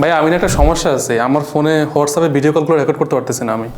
ভাই আমি না একটা সমস্যা আছে। আমার ফোনে হোয়াটসঅ্যাপে ভিডিও কল করে রেকর্ড করতে পারতেছি না আমি।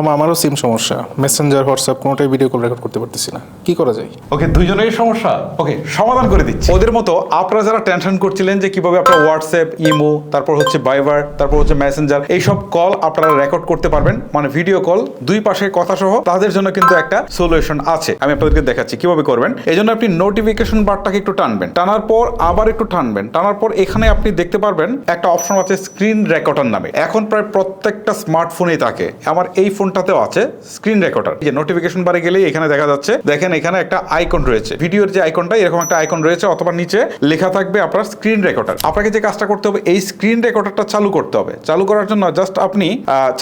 আমার আমারও সিম সমস্যা। মেসেঞ্জার হোয়াটসঅ্যাপ কোনোটাই ভিডিও কল রেকর্ড করতে পারতেছি না। কি করা যায়? ওকে দুইজনেরই সমস্যা। ওকে সমাধান করে দিচ্ছি। ওদের মতো আপনারা যারা টেনশন করছিলেন যে কীভাবে আপনার হোয়াটসঅ্যাপ ইমো তারপর হচ্ছে বাইবার তারপর হচ্ছে মেসেঞ্জার এইসব কল আপনারা রেকর্ড করতে পারবেন। মানে ভিডিও কল দুই পাশে কথা সহ তাদের জন্য কিন্তু একটা সলিউশন আছে। আমি আপনাদেরকে দেখাচ্ছি কীভাবে করবেন। এই জন্য আপনি নোটিফিকেশন বারটাকে একটু টানবেন। টানার পর আবার একটু টানবেন। টানার পর এখানে আপনি দেখতে পারবেন একটা অপশন আছে স্ক্রিন রেকর্ডার নামে। এখন প্রায় প্রত্যেকটা স্মার্টফোনেই থাকে। আমার এই ফোনটাতেও আছে স্ক্রিন রেকর্ডার যে নোটিফিকেশন বারে গেলেই এখানে দেখা যাচ্ছে, দেখেন এখানে একটা আইকন রয়েছে। ভিডিওর যে আইকনটা এরকম একটা আইকন রয়েছে, অথবা নিচে লেখা থাকবে আপনার স্ক্রিন রেকর্ডার আপনাকে যে কাজটা করতে হবে, এই স্ক্রিন রেকর্ডারটা চালু করতে হবে। চালু করার জন্য জাস্ট আপনি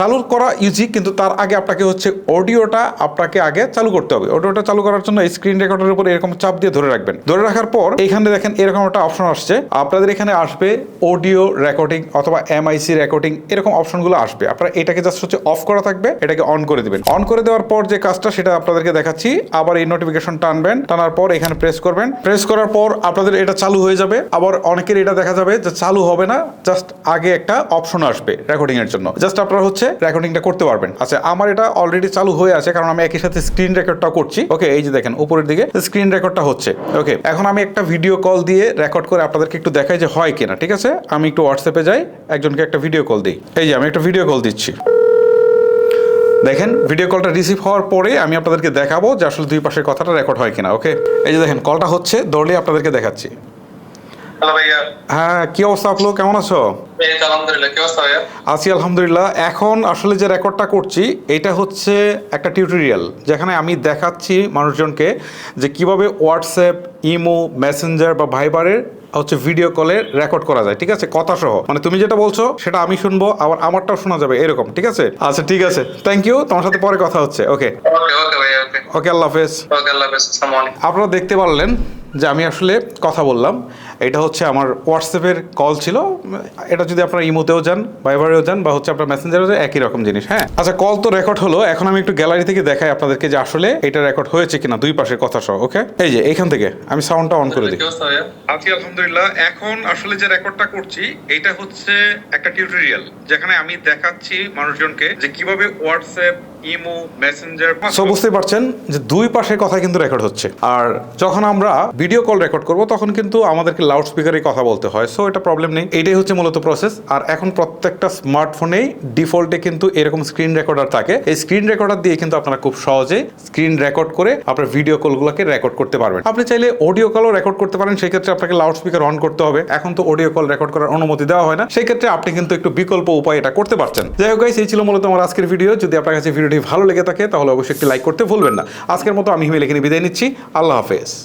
চালু করা ইজি কিন্তু তার আগে আপনাকে হচ্ছে অডিওটা আপনাকে আগে চালু করতে হবে। অডিওটা চালু করার জন্য এই স্ক্রিন রেকর্ডারের উপর এরকম চাপ দিয়ে ধরে রাখবেন। ধরে রাখার পর এখানে দেখেন এরকম একটা অপশন আসছে। আপনাদের এখানে আসবে অডিও রেকর্ডিং অথবা এমআইসি রেকর্ডিং এরকম অপশনগুলো আসবে। আপনারা এটাকে জাস্ট হচ্ছে অফ করা থাকবে এটাকে অন করে দিবেন। অন করে দেওয়ার পর যে কাজটা, সেটা আপনাদেরকে দেখাচ্ছি। আবার এই নোটিফিকেশন টানবেন, টানার পর এখানে প্রেস করবেন। প্রেস করার পর আপনাদের এটা চালু হয়ে যাবে। আবার অনেকের এটা দেখা যাবে যে চালু হবে না জাস্ট আগে একটা অপশন আসবে রেকর্ডিং এর জন্য। জাস্ট আপনারা হচ্ছে রেকর্ডিংটা করতে পারবেন। আচ্ছা আমার এটা অলরেডি চালু হয়ে আছে, কারণ আমি একই সাথে স্ক্রিন রেকর্ডটা করছি। ওকে এই যে দেখেন, উপরের দিকে স্ক্রিন রেকর্ডটা হচ্ছে। ওকে এখন আমি একটা ভিডিও কল দিয়ে রেকর্ড করে আপনাদেরকে একটু দেখাই যে হয় কিনা, ঠিক আছে? আমি একটু হোয়াটসঅ্যাপে যাই, একজনকে একটা ভিডিও কল দিই। এই যে, আমি একটা ভিডিও কল দিচ্ছি। দেখেন ভিডিও কলটা রিসিভ হওয়ার পরে আমি আপনাদেরকে দেখাবো যে আসলে দুই পাশের কথাটা রেকর্ড হয় কিনা ওকে এই যে দেখেন কলটা হচ্ছে দৌড়লে আপনাদেরকে দেখাচ্ছি। হ্যাঁ কি অবস্থা আপলো কেমন আছো? আছি আলহামদুলিল্লাহ। এখন আসলে যে রেকর্ডটা করছি এটা হচ্ছে একটা টিউটোরিয়াল যেখানে আমি দেখাচ্ছি মানুষজনকে যে কীভাবে হোয়াটসঅ্যাপ ইমো মেসেঞ্জার বা ভাইবারের হচ্ছে ভিডিও কলে রেকর্ড করা যায় ঠিক আছে? কথা সহ। মানে তুমি যেটা বলছো সেটা আমি শুনব আবার আমারটাও শোনা যাবে এরকম ঠিক আছে? আচ্ছা ঠিক আছে। থ্যাংক ইউ তোমার সাথে পরে কথা হচ্ছে ওকে ওকে আল্লাহ হাফেজ। আপনারা দেখতে পারলেন যে আমি আসলে কথা বললাম, এটা হচ্ছে আমার হোয়াটসঅ্যাপের কল ছিল। এটা যদি আপনারা ইমোতেও যান ভাইবারেও যান, বা হচ্ছে আপনার মেসেঞ্জারেও যান, একই রকম জিনিস হ্যাঁ? আচ্ছা কল তো রেকর্ড হলো, এখন আমি একটু গ্যালারি থেকে দেখাই আপনাদেরকে যে আসলে এটা রেকর্ড হয়েছে কিনা, দুই পাশের কথা সহ ওকে এই যে, এইখান থেকে, আমি সাউন্ডটা অন করে দিই। কি অবস্থা আছি, আলহামদুলিল্লাহ। এখন আসলে যে রেকর্ডটা করছি এটা হচ্ছে একটা টিউটোরিয়াল যেখানে আমি দেখাচ্ছি মানুষজনকে যে কীভাবে হোয়াটসঅ্যাপ ইমো, মেসেঞ্জার সো বুঝতে পারছেন যে দুই পাশের কথা কিন্তু রেকর্ড হচ্ছে। আর যখন আমরা ভিডিও কল রেকর্ড করব, তখন কিন্তু আমাদেরকে লাউড স্পিকারে কথা বলতে হয়। সো এটা প্রবলেম নেই। এটাই হচ্ছে মূলত প্রসেস আর এখন প্রত্যেকটা স্মার্টফোনেই ডিফল্টে কিন্তু এরকম স্ক্রিন রেকর্ডার থাকে। এই স্ক্রিন রেকর্ডার দিয়ে কিন্তু আপনারা খুব সহজে স্ক্রিন রেকর্ড করে আপনার ভিডিও কলগুলোকে রেকর্ড করতে পারবেন। আপনি চাইলে অডিও কলও রেকর্ড করতে পারেন। সেই ক্ষেত্রে আপনাকে লাউড স্পিকার অন করতে হবে। এখন তো অডিও কল রেকর্ড করার অনুমতি দেওয়া হয় না। সেই ক্ষেত্রে আপনি কিন্তু একটু বিকল্প উপায় এটা করতে পারছেন। যাই হোক এই ছিল মূলত আমার আজকের ভিডিও যদি আপনার কাছে ভিডিওটি ভালো লেগে থাকে, তাহলে অবশ্যই একটি লাইক করতে ভুলবেন না। আজকের মতো আমি হিমেল এখানে বিদায় নিচ্ছি। আল্লাহ হাফেজ।